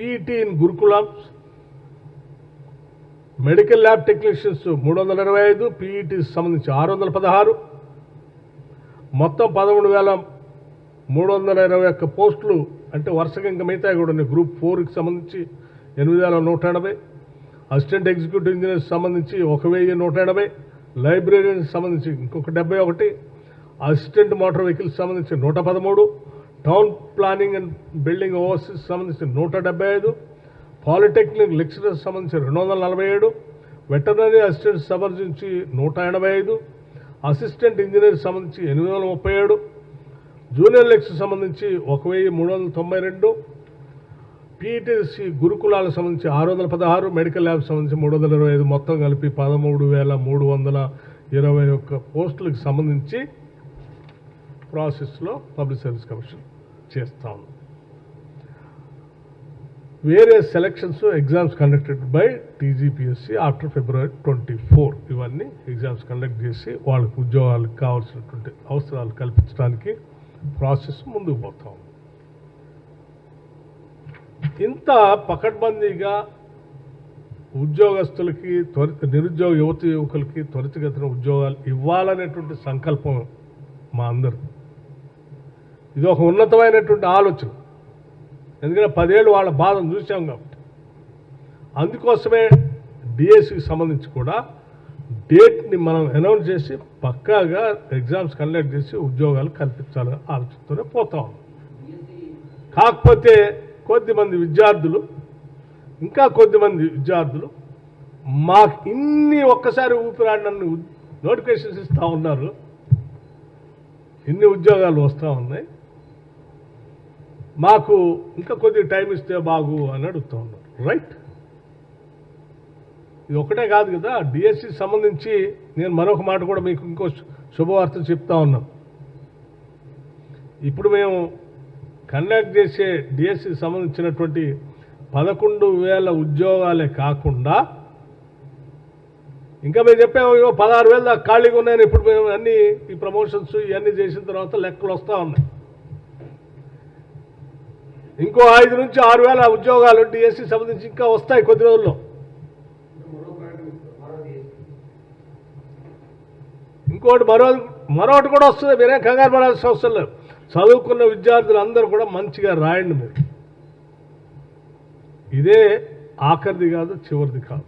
PET in gurukulams medical lab technicians మూడు వందల ఇరవై ఐదు పీఈటీ సంబంధించి ఆరు వందల పదహారు మొత్తం పదమూడు వేల మూడు వందల ఇరవై ఒక్క పోస్టులు అంటే వరుసగా ఇంకా మిగతా కూడా ఉన్నాయి. గ్రూప్ ఫోర్కి సంబంధించి ఎనిమిది వేల నూట ఎనభై అసిస్టెంట్ ఎగ్జిక్యూటివ్ ఇంజనీర్స్ సంబంధించి ఒక వెయ్యి నూట ఎనభై లైబ్రరీకి సంబంధించి ఇంకొక డెబ్బై ఒకటి అసిస్టెంట్ మోటార్ వెహికల్స్ సంబంధించి నూట పదమూడు town planning and building overseas సంబంధించి నూట డెబ్బై ఐదు పాలిటెక్నిక్ లెక్చరర్స్ సంబంధించి రెండు వందల నలభై ఏడు వెటర్నరీ అసిస్టెంట్ సంబంధించి నూట ఎనభై ఐదు అసిస్టెంట్ ఇంజనీర్ సంబంధించి ఎనిమిది వందల ముప్పై ఏడు జూనియర్ లెక్చర్ సంబంధించి ఒక వెయ్యి మూడు వందల తొంభై రెండు పీటీసీ గురుకులాలకు సంబంధించి ఆరు వందల పదహారు మెడికల్ ల్యాబ్ సంబంధించి మూడు వందల ఇరవై ఐదు మొత్తం కలిపి పదమూడు వేల మూడు వందల ఇరవై ఒక్క పోస్టులకు సంబంధించి ప్రాసెస్లో పబ్లిక్ సర్వీస్ కమిషన్ చేస్తాం వేరే selections exams conducted by TGPSC after February twenty four ఇవన్నీ ఎగ్జామ్స్ కండక్ట్ చేసి వాళ్ళకి ఉద్యోగాలకు కావాల్సినటువంటి అవసరాలు కల్పించడానికి ప్రాసెస్ ముందుకు పోతాం. ఇంత పకడ్బందీగా ఉద్యోగస్తులకి త్వరిత నిరుద్యోగ యువత యువకులకి త్వరితగతిన ఉద్యోగాలు ఇవ్వాలనేటువంటి సంకల్పం మా అందరు ఇది ఒక ఉన్నతమైనటువంటి ఆలోచన. ఎందుకంటే పదేళ్ళు వాళ్ళ బాధను చూసాం కాబట్టి. అందుకోసమే డిఎస్సికి సంబంధించి కూడా డేట్ని మనం అనౌన్స్ చేసి పక్కాగా ఎగ్జామ్స్ కండక్ట్ చేసి ఉద్యోగాలు కల్పించాలని ఆలోచనతోనే పోతా కాకపోతే కొద్దిమంది విద్యార్థులు ఇంకా కొద్దిమంది విద్యార్థులు మాకు ఇన్ని ఒక్కసారి ఊపిరాడినన్ని నోటిఫికేషన్స్ ఇస్తూ ఉన్నారు. ఇన్ని ఉద్యోగాలు వస్తూ ఉన్నాయి. మాకు ఇంకా కొద్దిగా టైం ఇస్తే బాగు అని అడుగుతూ ఉన్నారు రైట్ ఇది ఒకటే కాదు కదా. డిఎస్సి సంబంధించి నేను మరొక మాట కూడా మీకు ఇంకో శు- శుభవార్త చెప్తా ఉన్నాం. ఇప్పుడు మేము కండక్ట్ చేసే డిఎస్సి సంబంధించినటువంటి పదకొండు వేల ఉద్యోగాలే కాకుండా ఇంకా మేము చెప్పాము ఇవో పదహారు వేలు దాకా ఖాళీగా ఉన్నాయని. ఇప్పుడు మేము అన్ని ఈ ప్రమోషన్స్ ఇవన్నీ చేసిన తర్వాత లెక్కలు వస్తూ ఉన్నాయి. ఇంకో ఐదు నుంచి ఆరు వేల ఉద్యోగాలు డిఎస్సి సంబంధించి ఇంకా వస్తాయి కొద్ది రోజుల్లో. ఇంకోటి మరో మరొకటి కూడా వస్తుంది మీరే కంగారు పడాల్సిన అవసరం లేదు. చదువుకున్న విద్యార్థులు అందరూ కూడా మంచిగా రాయండి మీరు. ఇదే ఆఖరిది కాదు చివరిది కాదు.